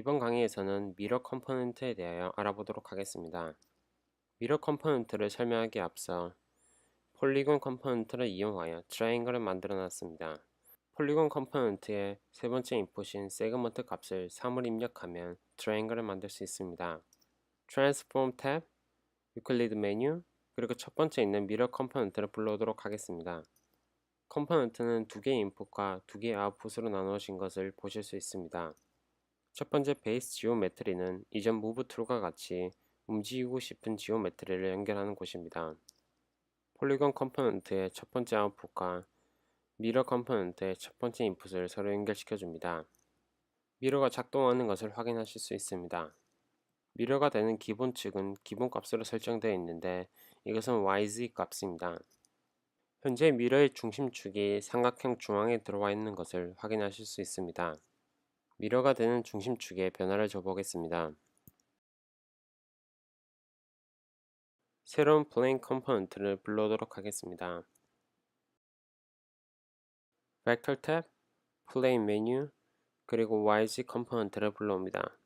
이번 강의에서는 미러 컴포넌트에 대하여 알아보도록 하겠습니다. 미러 컴포넌트를 설명하기에 앞서 폴리곤 컴포넌트를 이용하여 트라이앵글을 만들어 놨습니다. 폴리곤 컴포넌트의 세 번째 인풋인 세그먼트 값을 3을 입력하면 트라이앵글을 만들 수 있습니다. 트랜스폼 탭, 유클리드 메뉴, 그리고 첫 번째 있는 미러 컴포넌트를 불러오도록 하겠습니다. 컴포넌트는 두 개의 인풋과 두 개의 아웃풋으로 나누어진 것을 보실 수 있습니다. 첫 번째 베이스 지오메트리는 이전 무브 툴과 같이 움직이고 싶은 지오메트리를 연결하는 곳입니다. 폴리곤 컴포넌트의 첫 번째 아웃풋과 미러 컴포넌트의 첫 번째 인풋을 서로 연결시켜 줍니다. 미러가 작동하는 것을 확인하실 수 있습니다. 미러가 되는 기본 측은 기본 값으로 설정되어 있는데 이것은 YZ 값입니다. 현재 미러의 중심축이 삼각형 중앙에 들어와 있는 것을 확인하실 수 있습니다. 미러가 되는 중심축에 변화를 줘보겠습니다. 새로운 플레인 컴포넌트를 불러오도록 하겠습니다. 벡터 탭, 플레인 메뉴, 그리고 YZ 컴포넌트를 불러옵니다.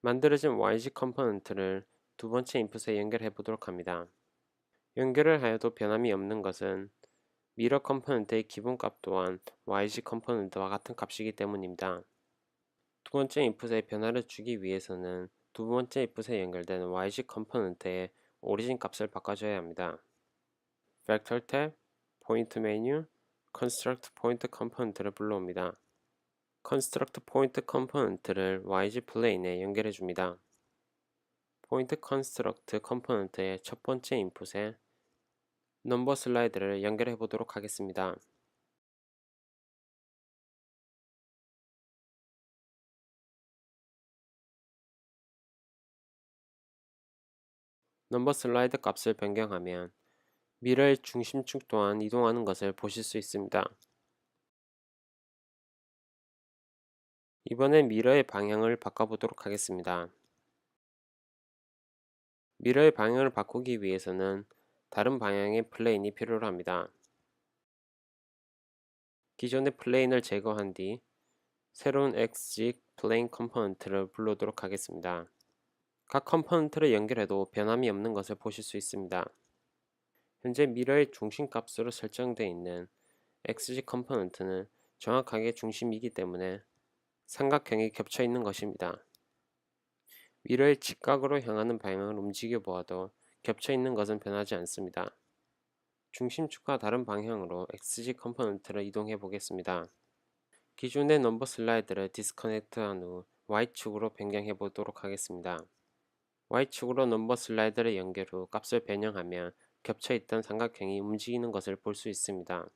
만들어진 YZ 컴포넌트를 두 번째 인풋에 연결해 보도록 합니다. 연결을 하여도 변함이 없는 것은 미러 컴포넌트의 기본값 또한 YG 컴포넌트와 같은 값이기 때문입니다. 두 번째 인풋에 변화를 주기 위해서는 두 번째 인풋에 연결되는 YG 컴포넌트의 오리진 값을 바꿔줘야 합니다. 벡터 탭, 포인트 메뉴, construct point 컴포넌트를 불러옵니다. construct point 컴포넌트를 YG 플레인에 연결해 줍니다. 포인트 construct 컴포넌트의 첫 번째 인풋에 넘버 슬라이드를 연결해 보도록 하겠습니다. 넘버 슬라이드 값을 변경하면 미러의 중심축 또한 이동하는 것을 보실 수 있습니다. 이번엔 미러의 방향을 바꿔보도록 하겠습니다. 미러의 방향을 바꾸기 위해서는 다른 방향의 플레인이 필요로 합니다. 기존의 플레인을 제거한 뒤 새로운 XG 플레인 컴포넌트를 불러오도록 하겠습니다. 각 컴포넌트를 연결해도 변함이 없는 것을 보실 수 있습니다. 현재 미러의 중심값으로 설정되어 있는 XG 컴포넌트는 정확하게 중심이기 때문에 삼각형이 겹쳐 있는 것입니다. 미러의 직각으로 향하는 방향을 움직여 보아도 겹쳐 있는 것은 변하지 않습니다. 중심축과 다른 방향으로 XG 컴포넌트를 이동해 보겠습니다. 기존의 넘버 슬라이드를 디스커넥트한 후 Y축으로 변경해 보도록 하겠습니다. Y축으로 넘버 슬라이드를 연결 후 값을 변형하면 겹쳐 있던 삼각형이 움직이는 것을 볼 수 있습니다.